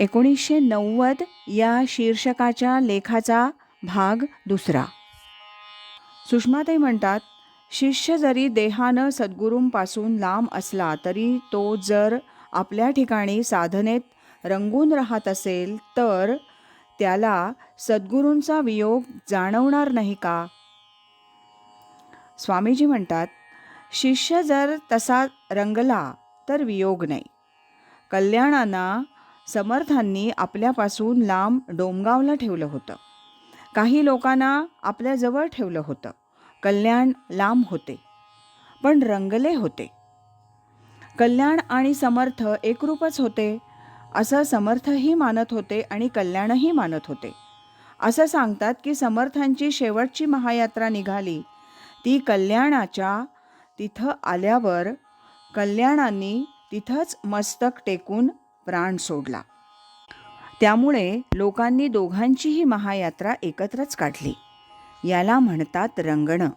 एकोणीसशे नव्वद या शीर्षकाच्या लेखाचा भाग दुसरा. सुषमाताई म्हणतात शिष्य जरी देहानं सद्गुरूंपासून लांब असला तरी तो जर आपल्या ठिकाणी साधनेत रंगून राहत असेल तर त्याला सद्गुरूंचा वियोग जाणवणार नाही का? स्वामीजी म्हणतात शिष्य जर तसा रंगला तर वियोग नाही. कल्याणांना समर्थांनी आपल्यापासून लांब डोमगावला ठेवलं होतं. काही लोकांना आपल्याजवळ ठेवलं होतं. कल्याण लांब होते. पण रंगले होते. कल्याण आणि समर्थ एकरूपच होते. असं समर्थही मानत होते आणि कल्याणही मानत होते. असं सांगतात की समर्थांची शेवटची महायात्रा निघाली. ती कल्याणाच्या तिथं आल्यावर कल्याणांनी तिथंच मस्तक टेकून प्राण सोडला. त्यामुळे लोकांनी दोघांचीही महायात्रा एकत्रच काढली. याला म्हणतात रंगणं.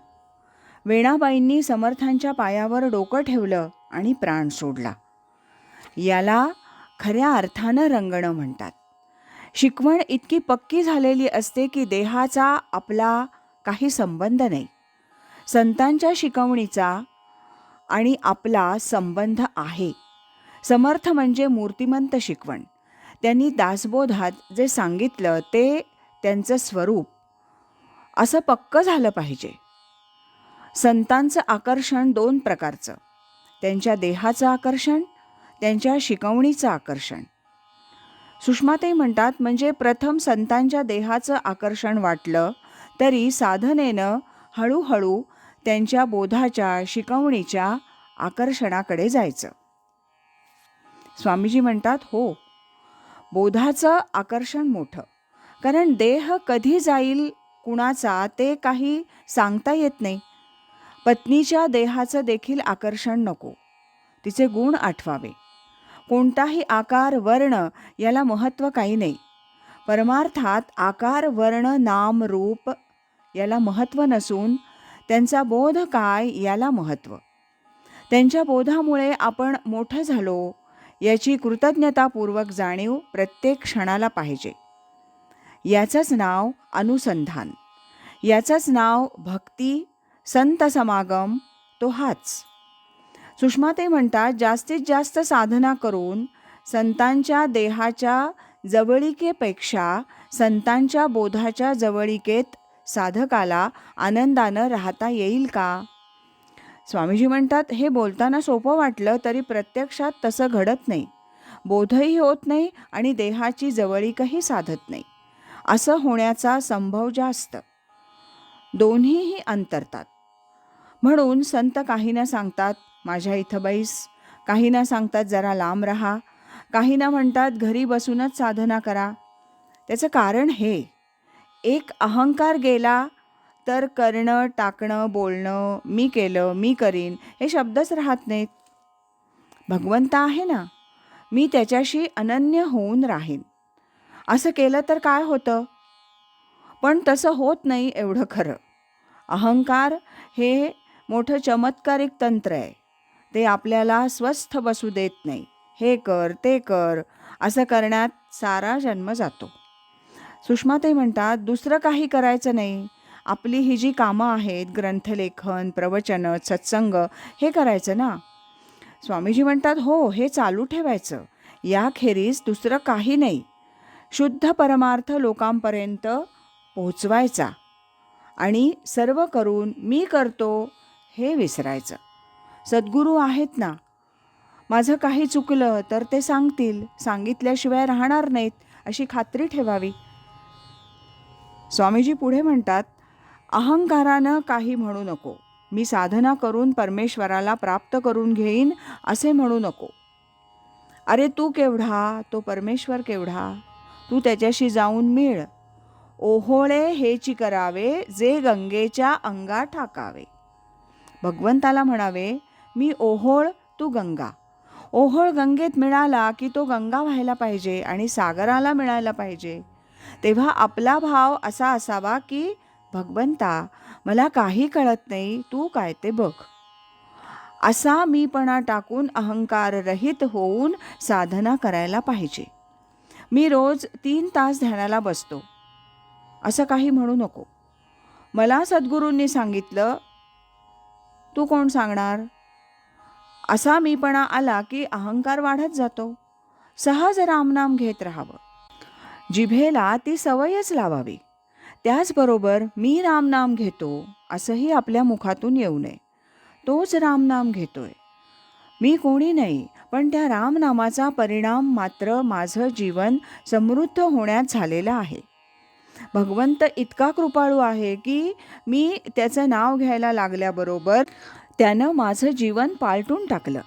वेणाबाईंनी समर्थांच्या पायावर डोकं ठेवलं आणि प्राण सोडला. याला खऱ्या अर्थानं रंगणं म्हणतात. शिकवण इतकी पक्की झालेली असते की देहाचा आपला काही संबंध नाही. संतांच्या शिकवणीचा आणि आपला संबंध आहे. समर्थ म्हणजे मूर्तिमंत शिकवण. त्यांनी दासबोधात जे सांगितलं ते त्यांचं स्वरूप. असं पक्क झालं पाहिजे. संतांचं आकर्षण दोन प्रकारचं. त्यांच्या देहाचं आकर्षण त्यांच्या शिकवणीचं आकर्षण. सुषमाताई म्हणतात म्हणजे प्रथम संतांच्या देहाचं आकर्षण वाटलं तरी साधनेनं हळूहळू त्यांच्या बोधाच्या शिकवणीच्या आकर्षणाकडे जायचं. स्वामीजी म्हणतात हो बोधाचं आकर्षण मोठं. कारण देह कधी जाईल कुणाचा ते काही सांगता येत नाही. पत्नीच्या देहाचं देखील आकर्षण नको. तिचे गुण आठवावे. कोणताही आकार वर्ण याला महत्त्व काही नाही. परमार्थात आकार वर्ण नाम रूप याला महत्त्व नसून त्यांचा बोध काय याला महत्त्व. त्यांच्या बोधामुळे आपण मोठं झालो याची कृतज्ञतापूर्वक जाणीव प्रत्येक क्षणाला पाहिजे. याचंच नाव अनुसंधान. याचंच नाव भक्ती संत समागम तो हाच. सुषमाते म्हणतात जास्तीत जास्त साधना करून संतांच्या देहाच्या जवळिकेपेक्षा संतांच्या बोधाच्या जवळिकेत साधकाला आनंदानं राहता येईल का? स्वामीजी म्हणतात हे बोलताना सोपं वाटलं तरी प्रत्यक्षात तसं घडत नाही. बोधही होत नाही आणि देहाची जवळीकही साधत नाही. असं होण्याचा संभव जास्त. दोन्हीही अंतरतात. म्हणून संत काहींना सांगतात माझ्या इथं बैस. काहींना सांगतात जरा लांब राहा. काहींना म्हणतात घरी बसूनच साधना करा. त्याचं कारण हे एक अहंकार गेला तर करणं टाकणं बोलणं मी केलं मी करीन हे शब्दच राहत नाहीत. भगवंत आहे ना? मी त्याच्याशी अनन्य होऊन राहीन. असं केलं तर काय होतं? पण तसं होत नाही एवढं खरं. अहंकार हे मोठं चमत्कारिक तंत्र आहे. ते आपल्याला स्वस्थ बसू देत नाही. हे कर ते कर असं करण्यात सारा जन्म जातो. सुषमा ते म्हणतात दुसरं काही करायचं नाही. आपली ही जी कामं आहेत ग्रंथलेखन प्रवचनं सत्संग हे करायचं ना? स्वामीजी म्हणतात हो हे चालू ठेवायचं. याखेरीज दुसरं काही नाही. शुद्ध परमार्थ लोकांपर्यंत पोचवायचा आणि सर्व करून मी करतो हे विसरायचं. सद्गुरू आहेत ना? माझं काही चुकलं तर ते सांगतील. सांगितल्याशिवाय राहणार नाहीत अशी खात्री ठेवावी. स्वामीजी पुढे म्हणतात अहंकारानं काही म्हणू नको. मी साधना करून परमेश्वराला प्राप्त करून घेईन असे म्हणू नको. अरे तू केवढा तो परमेश्वर केवढा? तू त्याच्याशी जाऊन मिळ. ओहोळे हेची करावे जे गंगेच्या अंगा ठाकावे. भगवंताला म्हणावे मी ओहोळ तू गंगा. ओहोळ गंगेत मिळाला की तो गंगा व्हायला पाहिजे आणि सागराला मिळायला पाहिजे. तेव्हा आपला भाव असा असावा की भगवंता मला काही कळत नाही तू काय ते बघ. असा मीपणा टाकून अहंकार रहित होऊन साधना करायला पाहिजे. मी रोज तीन तास ध्यानाला बसतो. असं काही म्हणू नको. मला सद्गुरूंनी सांगितलं तू कोण सांगणार? असा मीपणा आला की अहंकार वाढत जातो. सहज रामनाम घेत राहावं. जिभेला ती सवयच लावावी. त्याचबरोबर मी रामनाम घेतो असंही आपल्या मुखातून येऊ नये. तोच रामनाम घेतोय. मी कोणी नाही पण त्या रामनामाचा परिणाम मात्र माझं जीवन समृद्ध होण्यात झालेलं आहे. भगवंत इतका कृपाळू आहे की मी त्याचं नाव घ्यायला लागल्याबरोबर त्यानं माझं जीवन पालटून टाकलं.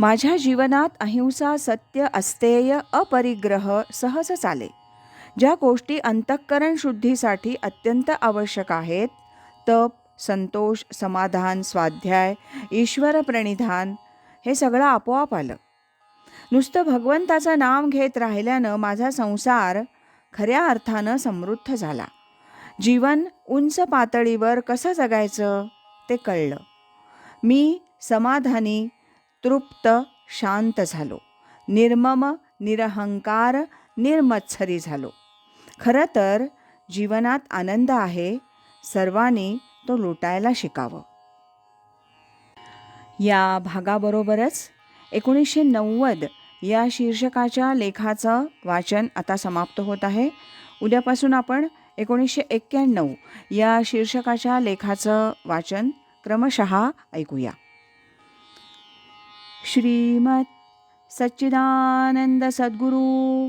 माझ्या जीवनात अहिंसा सत्य अस्तेय अपरिग्रह सहज चाले. ज्या गोष्टी अंतःकरण शुद्धीसाठी अत्यंत आवश्यक आहेत तप संतोष समाधान स्वाध्याय ईश्वर प्रणिधान हे सगळं आपोआप आलं. नुसतं भगवंताचं नाम घेत राहिल्यानं माझा संसार खऱ्या अर्थानं समृद्ध झाला. जीवन उंच पातळीवर कसं जगायचं ते कळलं. मी समाधानी तृप्त शांत झालो. निर्मम निरहंकार निर्मत्सरी झालो. खरं तर जीवनात आनंद आहे सर्वांनी तो लुटायला शिकावं. या भागाबरोबरच एकोणीसशे नव्वद या शीर्षकाच्या लेखाचं वाचन आता समाप्त होत आहे. उद्यापासून आपण एकोणीसशे एक्क्याण्णव या शीर्षकाच्या लेखाचं वाचन क्रमशः ऐकूया. श्रीमत सच्चिदानंद सद्गुरू